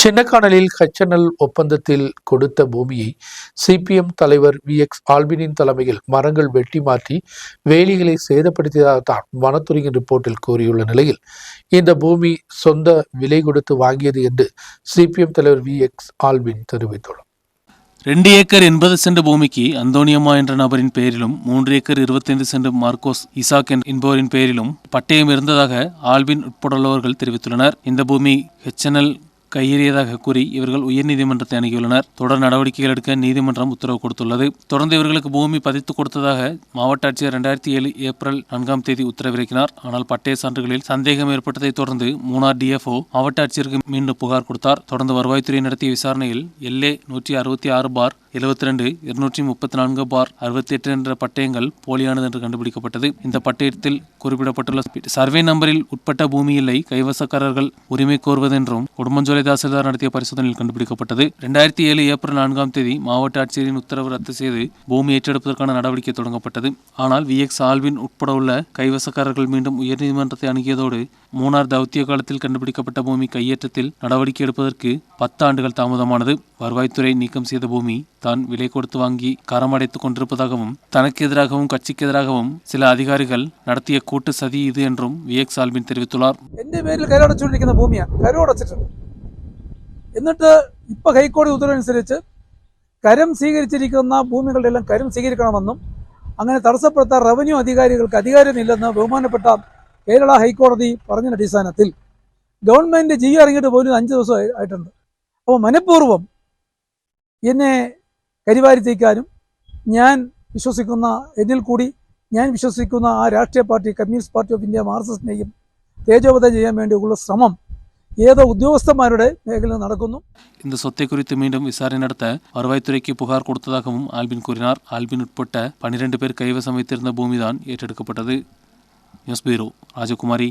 சின்னக்கானலில் HNL ஒப்பந்தத்தில் கொடுத்த பூமியை சிபிஎம் தலைவர் வி எக்ஸ் ஆல்பினின் தலைமையில் மரங்கள் வெட்டி மாற்றி வேலிகளை சேதப்படுத்தியதாகத்தான் வனத்துறையின் ரிப்போர்ட்டில் கூறியுள்ள நிலையில் இந்த பூமி சொந்த விலை கொடுத்து வாங்கியது என்று சிபிஎம் தலைவர் வி எக்ஸ் ஆல்பின் தெரிவித்துள்ளார். ரெண்டு ஏக்கர் எண்பது சென்ட் பூமிக்கு அந்தோனியம்மா என்ற நபரின் பெயரிலும் மூன்று ஏக்கர் இருபத்தைந்து சென்ட் மார்க்கோஸ் இசாக் என்பவரின் பெயரிலும் பட்டயம் இருந்ததாக ஆல்பின் உட்படுள்ளவர்கள் தெரிவித்துள்ளனர். இந்த பூமி ஹெச்என்எல் கையேறியதாக கூறி இவர்கள் உயர்நீதிமன்றத்தை அணுகியுள்ளனர். தொடர் நடவடிக்கைகள் எடுக்க நீதிமன்றம் உத்தரவு கொடுத்துள்ளது. தொடர்ந்து இவர்களுக்கு பூமி பதித்து கொடுத்ததாக மாவட்ட ஆட்சியர் இரண்டாயிரத்தி ஏழு ஏப்ரல் நான்காம் தேதி உத்தரவிறக்கினார். ஆனால் பட்டய சான்றுகளில் சந்தேகம் ஏற்பட்டதை தொடர்ந்து மூணார் டிஎஃப்ஓ மாவட்ட ஆட்சியருக்கு மீண்டும் புகார் கொடுத்தார். தொடர்ந்து வருவாய்த்துறை நடத்திய விசாரணையில் எல்ஏ நூற்றி அறுபத்தி ஆறு பார் எழுபத்தி ரெண்டு இருநூற்றி முப்பத்தி நான்கு பார் அறுபத்தி எட்டு என்ற பட்டயங்கள் போலியானது என்று கண்டுபிடிக்கப்பட்டது. இந்த பட்டயத்தில் குறிப்பிடப்பட்டுள்ள சர்வே நம்பரில் உட்பட்ட பூமி இல்லை கைவசக்காரர்கள் உரிமை கோருவதென்றும் உடுமஞ்சோலை துரைதாசர்தார் நடத்திய பரிசோதனையில் கண்டுபிடிக்கப்பட்டது. ரெண்டாயிரத்தி ஏழு ஏப்ரல் நான்காம் தேதி மாவட்ட ஆட்சியரின் உத்தரவு ரத்து செய்து பூமி ஏற்றெடுப்பதற்கான நடவடிக்கை தொடங்கப்பட்டது. ஆனால் வி. எக்ஸ். ஆல்வின் உட்பட உள்ள கைவசக்காரர்கள் மீண்டும் உயர்நீதிமன்றத்தை அணுகியதோடு மூணார் தௌத்திய காலத்தில் கண்டுபிடிக்கப்பட்ட பூமி கையேற்றத்தில் நடவடிக்கை எடுப்பதற்கு பத்து ஆண்டுகள் தாமதமானது. வருவாய்த்துறை நீக்கம் செய்த பூமி தான் விலை கொடுத்து வாங்கி கரமடைத்துக் கொண்டிருப்பதாகவும் தனக்கு எதிராகவும் கட்சிக்கு எதிராகவும் சில அதிகாரிகள் நடத்திய கூட்டு சதி இது என்றும் வி. எக்ஸ். ஆல்பின் தெரிவித்துள்ளார். எந்த பேரில் கரோட சூழ்நிலை பூமியா? கரோட வச்சிட்டு എന്നിട്ട് ഇപ്പൊ ഹൈക്കോടതി ഉത്തരവനുസരിച്ച് കരം സ്വീകരിച്ചിരിക്കുന്ന ഭൂമികളുടെ എല്ലാം കരം സ്വീകരിക്കണമെന്നും അങ്ങനെ തടസ്സപ്പെടുത്താൻ റവന്യൂ അധികാരികൾക്ക് അധികാരമില്ലെന്ന് ബഹുമാനപ്പെട്ട കേരള ഹൈക്കോടതി പറഞ്ഞ അടിസ്ഥാനത്തിൽ ഗവൺമെന്റ് ജി ഇറങ്ങിയിട്ട് പോലും അഞ്ച് ദിവസം ആയിട്ടുണ്ട്. അപ്പോൾ മനഃപൂർവം എന്നെ കരിവാരിത്തേക്കാനും ഞാൻ വിശ്വസിക്കുന്ന എന്നിൽ കൂടി ഞാൻ വിശ്വസിക്കുന്ന ആ രാഷ്ട്രീയ party communist party of India മാർക്സിസ്റ്റിനെയും തേജോവധം ചെയ്യാൻ വേണ്ടിയുള്ള ശ്രമം ഏതോ ഉദ്യോഗസ്ഥന്മാരുടെ മേഖലയിൽ നടക്കുന്നു இந்த சொத்தை குறித்து மீண்டும் விசாரணை நடத்த வருவாய்த்துறைக்கு புகார் கொடுத்ததாகவும் ஆல்பின் கூறினார் ஆல்பின் உட்பட்ட பனிரெண்டு பேர் கைவசம் வைத்திருந்த பூமிதான் ஏற்றெடுக்கப்பட்டது நியூஸ் பீரோ ராஜகுமாரி